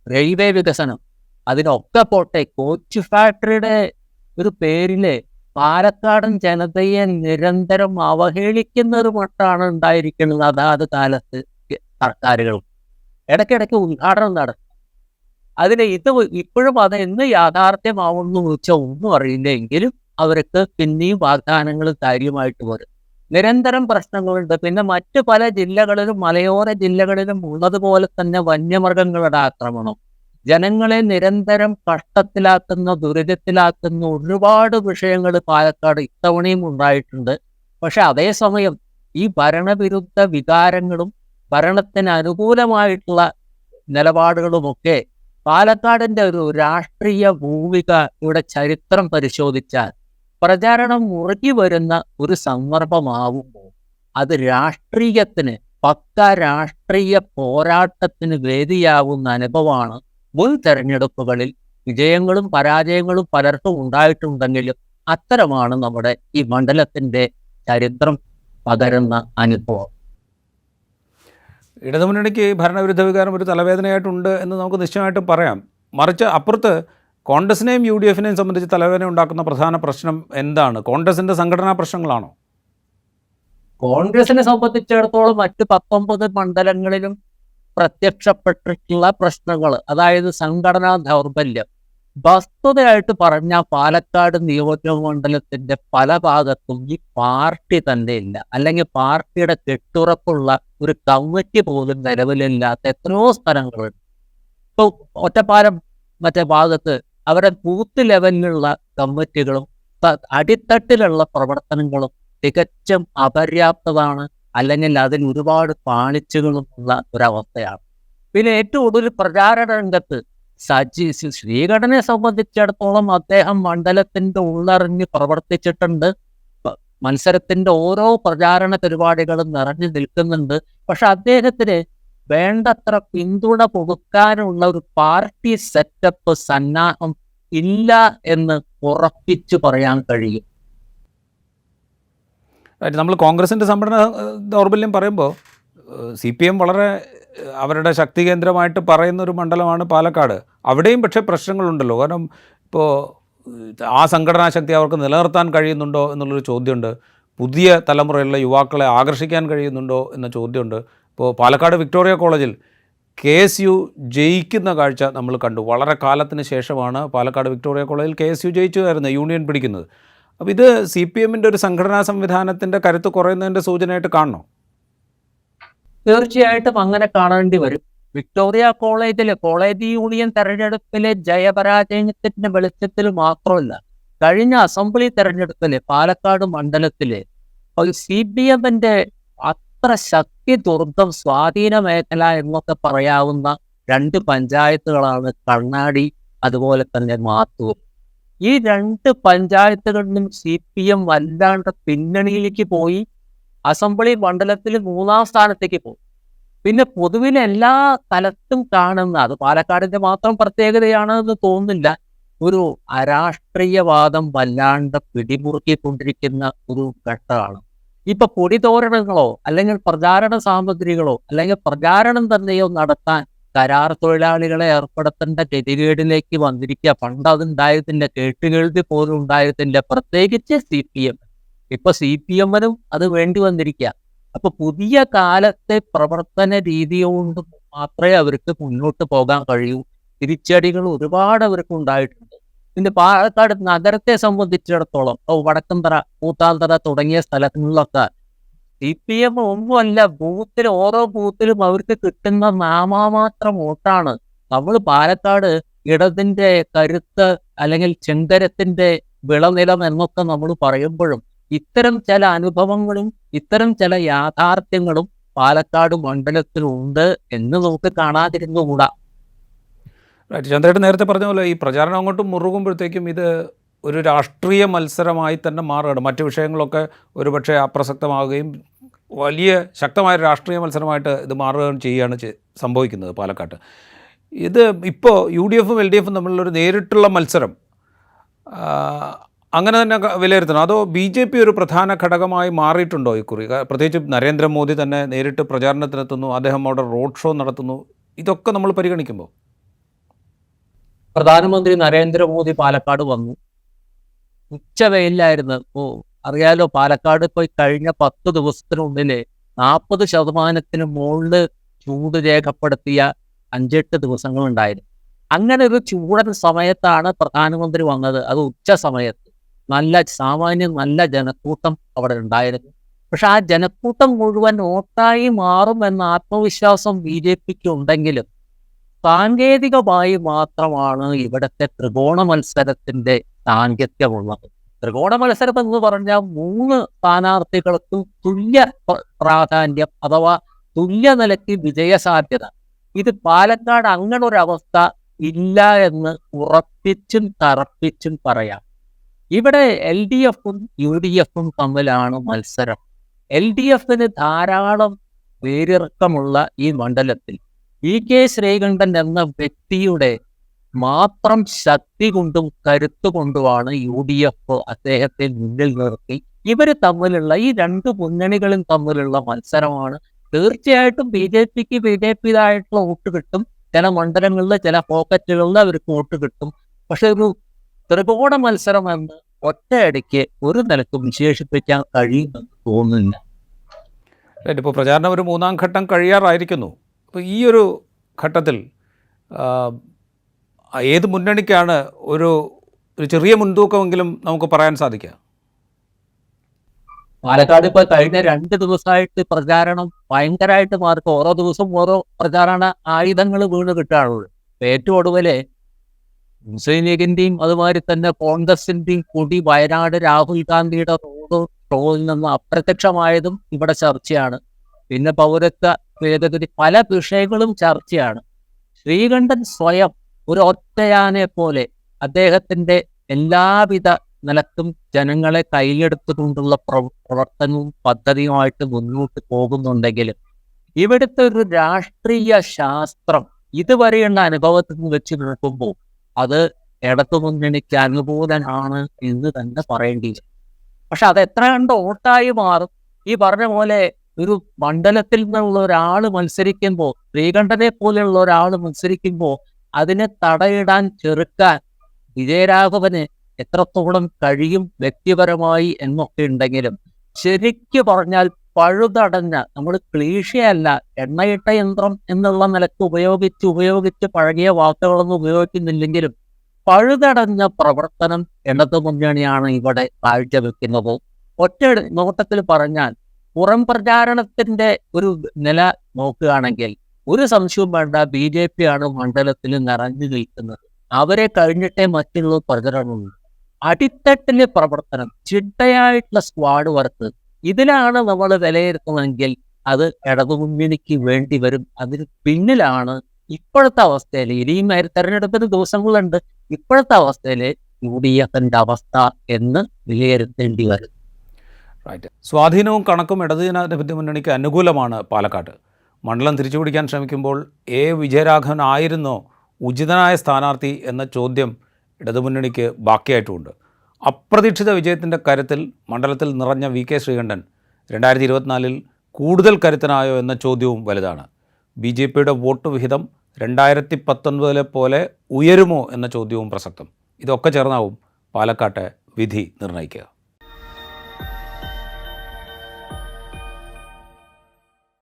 റെയിൽവേ വികസനം അതിനൊക്കെ പോട്ടെ കോച്ച് ഫാക്ടറിയുടെ ഒരു പേരിൽ പാലക്കാടൻ ജനതയെ നിരന്തരം അവഹേളിക്കുന്ന ഒരു മട്ടാണ് ഉണ്ടായിരിക്കുന്നത് അതാത് കാലത്ത് സർക്കാരുകളും. ഇടയ്ക്കിടയ്ക്ക് ഉദ്ഘാടനം നടത്തും അതിന് ഇത് ഇപ്പോഴും അത് എന്ന് യാഥാർത്ഥ്യമാവുമെന്ന് വെച്ചാൽ ഒന്നും അറിയില്ല എങ്കിലും അവർക്ക് പിന്നെയും വാഗ്ദാനങ്ങൾ കാര്യമായിട്ട് വരും. നിരന്തരം പ്രശ്നങ്ങളുണ്ട്. പിന്നെ മറ്റു പല ജില്ലകളിലും മലയോര ജില്ലകളിലും ഉള്ളതുപോലെ തന്നെ വന്യമൃഗങ്ങളുടെ ആക്രമണം. ജനങ്ങളെ നിരന്തരം കഷ്ടത്തിലാക്കുന്ന ദുരിതത്തിലാക്കുന്ന ഒരുപാട് വിഷയങ്ങൾ പാലക്കാട് ഇത്തവണയും ഉണ്ടായിട്ടുണ്ട്. പക്ഷെ അതേസമയം ഈ ഭരണവിരുദ്ധ വികാരങ്ങളും ഭരണത്തിന് അനുകൂലമായിട്ടുള്ള നിലപാടുകളുമൊക്കെ പാലക്കാടിന്റെ ഒരു രാഷ്ട്രീയ ഭൂമിക ഇവിടെ ചരിത്രം പരിശോധിച്ചാൽ പ്രചാരണം മുറുകി വരുന്ന ഒരു സന്ദർഭമാവുമ്പോൾ അത് രാഷ്ട്രീയത്തിന് പക്ക രാഷ്ട്രീയ പോരാട്ടത്തിന് വേദിയാവുന്ന അനുഭവമാണ് മുൻ തെരഞ്ഞെടുപ്പുകളിൽ വിജയങ്ങളും പരാജയങ്ങളും പലർക്കും ഉണ്ടായിട്ടുണ്ടെങ്കിലും അത്തരമാണ് നമ്മുടെ ഈ മണ്ഡലത്തിന്റെ ചരിത്രം പകരുന്ന അനുഭവം. ഇടതുമുന്നണിക്ക് ഭരണവിരുദ്ധ വികാരം ഒരു തലവേദനയായിട്ടുണ്ട് എന്ന് നമുക്ക് നിശ്ചയമായിട്ടും പറയാം. മറിച്ച് അപ്പുറത്ത് കോൺഗ്രസിനെയും യു ഡി എഫിനെയും സംബന്ധിച്ച് തലവേദന ഉണ്ടാക്കുന്ന പ്രധാന പ്രശ്നം എന്താണ്? കോൺഗ്രസിന്റെ സംഘടനാ പ്രശ്നങ്ങളാണോ? കോൺഗ്രസിനെ സംബന്ധിച്ചിടത്തോളം മറ്റ് പത്തൊമ്പത് മണ്ഡലങ്ങളിലും പ്രത്യക്ഷപ്പെട്ടിട്ടുള്ള പ്രശ്നങ്ങൾ അതായത് സംഘടനാ ദൗർബല്യം. വസ്തുതയായിട്ട് പറഞ്ഞ പാലക്കാട് നിയോജക മണ്ഡലത്തിന്റെ പല ഭാഗത്തും ഈ പാർട്ടി തന്നെ ഇല്ല. അല്ലെങ്കിൽ പാർട്ടിയുടെ കെട്ടുറപ്പുള്ള ഒരു കമ്മിറ്റി പോലും നിലവിലില്ലാത്ത എത്രയോ സ്ഥലങ്ങളുണ്ട്. ഇപ്പൊ ഒറ്റപ്പാലം മറ്റേ ഭാഗത്ത് അവരുടെ ബൂത്ത് ലെവലിലുള്ള കമ്മിറ്റികളും അടിത്തട്ടിലുള്ള പ്രവർത്തനങ്ങളും തികച്ചും അപര്യാപ്തമാണ് അല്ലെങ്കിൽ അതിൽ ഒരുപാട് പാളിച്ചുകളും ഉള്ള ഒരവസ്ഥയാണ്. പിന്നെ ഏറ്റവും കൂടുതൽ പ്രചാരണ രംഗത്ത് സജി ശ്രീ- ശ്രീകണ്ഠനെ സംബന്ധിച്ചിടത്തോളം അദ്ദേഹം മണ്ഡലത്തിന്റെ ഉള്ളറിഞ്ഞ് പ്രവർത്തിച്ചിട്ടുണ്ട്. മത്സരത്തിന്റെ ഓരോ പ്രചാരണ പരിപാടികളും നിറഞ്ഞു നിൽക്കുന്നുണ്ട്. പക്ഷെ അദ്ദേഹത്തിന് വേണ്ടത്ര പിന്തുണ കൊടുക്കാനുള്ള ഒരു പാർട്ടി സെറ്റപ്പ് സന്നാഹം ഇല്ല എന്ന് ഉറപ്പിച്ചു പറയാൻ കഴിയും. നമ്മൾ കോൺഗ്രസിന്റെ സംഘടന ദൗർബല്യം പറയുമ്പോൾ സി പി എം വളരെ അവരുടെ ശക്തി കേന്ദ്രമായിട്ട് പറയുന്ന ഒരു മണ്ഡലമാണ് പാലക്കാട്. അവിടെയും പക്ഷേ പ്രശ്നങ്ങളുണ്ടല്ലോ. കാരണം ഇപ്പോൾ ആ സംഘടനാ ശക്തി അവർക്ക് നിലനിർത്താൻ കഴിയുന്നുണ്ടോ എന്നുള്ളൊരു ചോദ്യമുണ്ട്. പുതിയ തലമുറയിലുള്ള യുവാക്കളെ ആകർഷിക്കാൻ കഴിയുന്നുണ്ടോ എന്ന ചോദ്യമുണ്ട്. ഇപ്പോൾ പാലക്കാട് വിക്ടോറിയ കോളേജിൽ കെ എസ് യു ജയിക്കുന്ന കാഴ്ച നമ്മൾ കണ്ടു. വളരെ കാലത്തിന് ശേഷമാണ് പാലക്കാട് വിക്ടോറിയ കോളേജിൽ കെ എസ് യു ജയിച്ചുമായിരുന്നു യൂണിയൻ പിടിക്കുന്നത്. അപ്പോൾ ഇത് സി പി എമ്മിന്റെ ഒരു സംഘടനാ സംവിധാനത്തിന്റെ കരുത്ത് കുറയുന്നതിന്റെ സൂചനയായിട്ട് കാണണോ? തീർച്ചയായിട്ടും അങ്ങനെ കാണേണ്ടി വരും. വിക്ടോറിയ കോളേജിൽ കോളേജ് യൂണിയൻ തെരഞ്ഞെടുപ്പിലെ ജയപരാജയത്തിന്റെ വെളിച്ചത്തിൽ മാത്രമല്ല കഴിഞ്ഞ അസംബ്ലി തെരഞ്ഞെടുപ്പിൽ പാലക്കാട് മണ്ഡലത്തിൽ ഒരു സി പി എമ്മിന്റെ അത്ര ശക്തി ദുർഗം സ്വാധീന മേഖല എന്നൊക്കെ പറയാവുന്ന രണ്ട് പഞ്ചായത്തുകളാണ് കണ്ണാടി അതുപോലെ തന്നെ മാത്തൂർ. ഈ രണ്ട് പഞ്ചായത്തുകളിലും സി പി എം വല്ലാണ്ട് പിന്നണിയിലേക്ക് പോയി. അസംബ്ലി മണ്ഡലത്തിൽ മൂന്നാം സ്ഥാനത്തേക്ക് പോയി. പിന്നെ പൊതുവിൽ എല്ലാ തലത്തും കാണുന്ന അത് പാലക്കാടിന്റെ മാത്രം പ്രത്യേകതയാണെന്ന് തോന്നുന്നില്ല ഒരു അരാഷ്ട്രീയവാദം വല്ലാണ്ട് പിടിമുറുക്കിക്കൊണ്ടിരിക്കുന്ന ഒരു ഘട്ടമാണ്. ഇപ്പൊ പൊടിതോരണങ്ങളോ അല്ലെങ്കിൽ പ്രചാരണ സാമഗ്രികളോ അല്ലെങ്കിൽ പ്രചാരണം തന്നെയോ നടത്താൻ കരാർ തൊഴിലാളികളെ ഏർപ്പെടുത്തേണ്ട ഗതികേടിലേക്ക് വന്നിരിക്കുക. പണ്ട് അതുണ്ടായതില്ല കേട്ടുകേൾവി പോലും ഉണ്ടായതില്ല പ്രത്യേകിച്ച് സി പി എം. ഇപ്പൊ സി പി എമ്മിനും അത് വേണ്ടി വന്നിരിക്കുക. അപ്പൊ പുതിയ കാലത്തെ പ്രവർത്തന രീതി കൊണ്ട് മാത്രമേ അവർക്ക് മുന്നോട്ട് പോകാൻ കഴിയൂ. തിരിച്ചടികൾ ഒരുപാട് അവർക്ക് ഉണ്ടായിട്ടുണ്ട്. പിന്നെ പാലക്കാട് നഗരത്തെ സംബന്ധിച്ചിടത്തോളം ഓ വടക്കന്തറ കൂത്താന്തറ തുടങ്ങിയ സ്ഥലങ്ങളിലൊക്കെ സി പി എം ഒന്നുമല്ല ബൂത്തിൽ ഓരോ ബൂത്തിലും അവർക്ക് കിട്ടുന്ന നാമമാത്രം വോട്ടാണ്. നമ്മൾ പാലക്കാട് ഇടതിന്റെ കരുത്ത് അല്ലെങ്കിൽ ചെങ്കരത്തിന്റെ വിളനിലം എന്നൊക്കെ നമ്മൾ പറയുമ്പോഴും ഇത്തരം ചില അനുഭവങ്ങളും ഇത്തരം ചില യാഥാർത്ഥ്യങ്ങളും പാലക്കാട് മണ്ഡലത്തിലുണ്ട് എന്ന് നമുക്ക് കാണാതിരുന്നുകൂടാ. റൈറ്റ് ചന്ദ്രേട്ടൻ നേരത്തെ പറഞ്ഞ പോലെ ഈ പ്രചാരണം അങ്ങോട്ടും മുറുകുമ്പോഴത്തേക്കും ഇത് ഒരു രാഷ്ട്രീയ മത്സരമായി തന്നെ മാറുകയാണ്. മറ്റു വിഷയങ്ങളൊക്കെ ഒരുപക്ഷെ അപ്രസക്തമാവുകയും വലിയ ശക്തമായ രാഷ്ട്രീയ മത്സരമായിട്ട് ഇത് മാറുകയും ചെയ്യുകയാണ് സംഭവിക്കുന്നത് പാലക്കാട്ട്. ഇത് ഇപ്പോൾ യു ഡി എഫും എൽ ഡി എഫും തമ്മിലുള്ളൊരു നേരിട്ടുള്ള മത്സരം അങ്ങനെ തന്നെ വിലയിരുത്തണം. അതോ ബി ജെ പി ഒരു പ്രധാന ഘടകമായി മാറിയിട്ടുണ്ടോ ഇക്കുറി പ്രത്യേകിച്ച് നരേന്ദ്രമോദി തന്നെ നേരിട്ട് പ്രചാരണത്തിനെത്തുന്നു അദ്ദേഹം അവിടെ റോഡ് ഷോ നടത്തുന്നു ഇതൊക്കെ നമ്മൾ പരിഗണിക്കുമ്പോൾ? പ്രധാനമന്ത്രി നരേന്ദ്രമോദി പാലക്കാട് വന്നു. ഉച്ചവെയിലായിരുന്നു അറിയാലോ പാലക്കാട് പോയി കഴിഞ്ഞ പത്ത് ദിവസത്തിനുള്ളിൽ നാൽപ്പത് ശതമാനത്തിന് മുകളിൽ ചൂട് രേഖപ്പെടുത്തിയ അഞ്ചെട്ട് ദിവസങ്ങളുണ്ടായിരുന്നു. അങ്ങനെ ഒരു ചൂടൻ സമയത്താണ് പ്രധാനമന്ത്രി വന്നത്. അത് ഉച്ച സമയത്ത്. നല്ല സാമാന്യം നല്ല ജനക്കൂട്ടം അവിടെ ഉണ്ടായിരുന്നു. പക്ഷെ ആ ജനക്കൂട്ടം മുഴുവൻ ഓട്ടായി മാറും എന്ന ആത്മവിശ്വാസം ബി ജെ പിക്ക് ഉണ്ടെങ്കിലും സാങ്കേതികമായി മാത്രമാണ് ഇവിടുത്തെ ത്രികോണ മത്സരത്തിന്റെ സാങ്കത്യമുള്ളത്. ത്രികോണ മത്സരം എന്ന് പറഞ്ഞാൽ മൂന്ന് സ്ഥാനാർത്ഥികൾക്കും തുല്യ പ്രാധാന്യം അഥവാ തുല്യ നിലയ്ക്ക് വിജയസാധ്യത. ഇത് പാലക്കാട് അങ്ങനെ ഒരു അവസ്ഥ ഇല്ല എന്ന് ഉറപ്പിച്ചും തറപ്പിച്ചും പറയാം. ഇവിടെ എൽ ഡി എഫും യു ഡി എഫും തമ്മിലാണ് മത്സരം. എൽ ഡി എഫിന് ധാരാളം വേരിറക്കമുള്ള ഈ മണ്ഡലത്തിൽ ഇ കെ ശ്രീകണ്ഠൻ എന്ന വ്യക്തിയുടെ മാത്രം ശക്തി കൊണ്ടും കരുത്ത് കൊണ്ടുമാണ് യു ഡി എഫ് അദ്ദേഹത്തെ മുന്നിൽ നിർത്തി. ഇവർ തമ്മിലുള്ള ഈ രണ്ട് മുന്നണികളും തമ്മിലുള്ള മത്സരമാണ്. തീർച്ചയായിട്ടും ബി ജെ പിക്ക് ബി ജെ പിതായിട്ടുള്ള വോട്ട് കിട്ടും. ചില മണ്ഡലങ്ങളിൽ ചില പോക്കറ്റുകളിൽ അവർക്ക് വോട്ട് കിട്ടും. പക്ഷെ ഒരു ത്രികോണ മത്സരം എന്ന് ഒറ്റയടിക്ക് ഒരു നിലക്കും വിശേഷിപ്പിക്കാൻ കഴിയുമെന്ന് തോന്നുന്നില്ല. ഇപ്പോൾ പ്രചാരണം ഒരു മൂന്നാം ഘട്ടം കഴിയാറായിരിക്കുന്നു. അപ്പോൾ ഈ ഒരു ഘട്ടത്തിൽ ഏത് മുന്നണിക്കാണ് ഒരു ഒരു ചെറിയ മുൻതൂക്കമെങ്കിലും നമുക്ക് പറയാൻ സാധിക്കുക? പാലക്കാട് ഇപ്പൊ കഴിഞ്ഞ രണ്ട് ദിവസമായിട്ട് പ്രചാരണം ഭയങ്കരമായിട്ട് മാർക്ക്. ഓരോ ദിവസം ഓരോ പ്രചാരണ ആയുധങ്ങൾ വീണ് കിട്ടാറുള്ളൂ ഇപ്പൊ ഏറ്റവും ഒടുവിൽ മുസ്ലിം ലീഗിന്റെയും അതുമാതിരി തന്നെ കോൺഗ്രസിന്റെയും കൂടി വയനാട് രാഹുൽ ഗാന്ധിയുടെ റോഡ് ഷോയിൽ നിന്ന് അപ്രത്യക്ഷമായതും ഇവിടെ ചർച്ചയാണ്. പിന്നെ പൗരത്വ ഭേദഗതി പല വിഷയങ്ങളും ചർച്ചയാണ്. ശ്രീകണ്ഠൻ സ്വയം ഒരു ഒറ്റയാനെ പോലെ അദ്ദേഹത്തിന്റെ എല്ലാവിധ നിലക്കും ജനങ്ങളെ കൈയെടുത്തുകൊണ്ടുള്ള പ്രവ- പ്രവർത്തനവും പദ്ധതിയുമായിട്ട് മുന്നോട്ട് പോകുന്നുണ്ടെങ്കിലും ഇവിടുത്തെ ഒരു രാഷ്ട്രീയ ശാസ്ത്രം ഇതുവരെയുള്ള അനുഭവത്തിൽ നിന്ന് വെച്ച് നോക്കുമ്പോൾ അത് ഇടതുമുന്നണിക്ക് അനുകൂലനാണ് എന്ന് തന്നെ പറയേണ്ടി വരും പക്ഷെ അത് എത്ര കണ്ട് ഓട്ടായി മാറും? ഈ പറഞ്ഞ പോലെ ഒരു മണ്ഡലത്തിൽ നിന്നുള്ള ഒരാൾ മത്സരിക്കുമ്പോൾ ശ്രീകണ്ഠനെ പോലെയുള്ള ഒരാൾ മത്സരിക്കുമ്പോൾ അതിനെ തടയിടാൻ ചെറുക്കാൻ വിജയരാഘവന് എത്രത്തോളം കഴിയും വ്യക്തിപരമായി എന്നൊക്കെ ഉണ്ടെങ്കിലും ശരിക്കു പറഞ്ഞാൽ പഴുതടഞ്ഞ നമ്മൾ ക്ലീഷയല്ല എണ്ണയിട്ട യന്ത്രം എന്നുള്ള നിലയ്ക്ക് ഉപയോഗിച്ച് ഉപയോഗിച്ച് പഴകിയ വാക്കുകളൊന്നും ഉപയോഗിക്കുന്നില്ലെങ്കിലും പഴുതടഞ്ഞ പ്രവർത്തനം ഇടതു മുന്നണിയാണ് ഇവിടെ കാഴ്ചവെക്കുന്നത്. ഒറ്റ നോട്ടത്തിൽ പറഞ്ഞാൽ പുറം പ്രചാരണത്തിന്റെ ഒരു നില നോക്കുകയാണെങ്കിൽ ഒരു സംശയവും വേണ്ട. ബി ജെ പി ആണ് മണ്ഡലത്തിൽ നിറഞ്ഞു നിൽക്കുന്നത്. അവരെ കഴിഞ്ഞിട്ടേ മറ്റുള്ള പ്രചരണമുള്ളൂ. അടിത്തട്ടിലെ പ്രവർത്തനം ചിട്ടയായിട്ടുള്ള സ്ക്വാഡ് വർക്ക് ഇതിലാണ് നമ്മൾ വിലയിരുത്തുന്നതെങ്കിൽ അത് ഇടതുമുന്നണിക്ക് വേണ്ടി വരും. അതിന് പിന്നിലാണ് ഇപ്പോഴത്തെ അവസ്ഥയിൽ ഇനിയും തെരഞ്ഞെടുപ്പിന് ദിവസങ്ങളുണ്ട്. ഇപ്പോഴത്തെ അവസ്ഥയിൽ യു ഡി എഫിന്റെ അവസ്ഥ എന്ന് വിലയിരുത്തേണ്ടി വരും. റൈറ്റ്. സ്വാധീനവും കണക്കും ഇടതുജനാധിപത്യ മുന്നണിക്ക് അനുകൂലമാണ് പാലക്കാട് മണ്ഡലം തിരിച്ചുപിടിക്കാൻ ശ്രമിക്കുമ്പോൾ എ വിജയരാഘവൻ ആയിരുന്നോ ഉചിതനായ സ്ഥാനാർത്ഥി എന്ന ചോദ്യം ഇടതുമുന്നണിക്ക് ബാക്കിയായിട്ടുമുണ്ട് അപ്രതീക്ഷിത വിജയത്തിന്റെ കരുത്തിൽ മണ്ഡലത്തിൽ നിറഞ്ഞ വി കെ ശ്രീകണ്ഠൻ രണ്ടായിരത്തി ഇരുപത്തിനാലിൽ കൂടുതൽ കരുത്തനായോ എന്ന ചോദ്യവും വലുതാണ്. ബി ജെ പിയുടെ വോട്ട് വിഹിതം രണ്ടായിരത്തി പത്തൊൻപതിലെ പോലെ ഉയരുമോ എന്ന ചോദ്യവും പ്രസക്തം. ഇതൊക്കെ ചേർന്നാവും പാലക്കാട്ടെ വിധി നിർണയിക്കുക.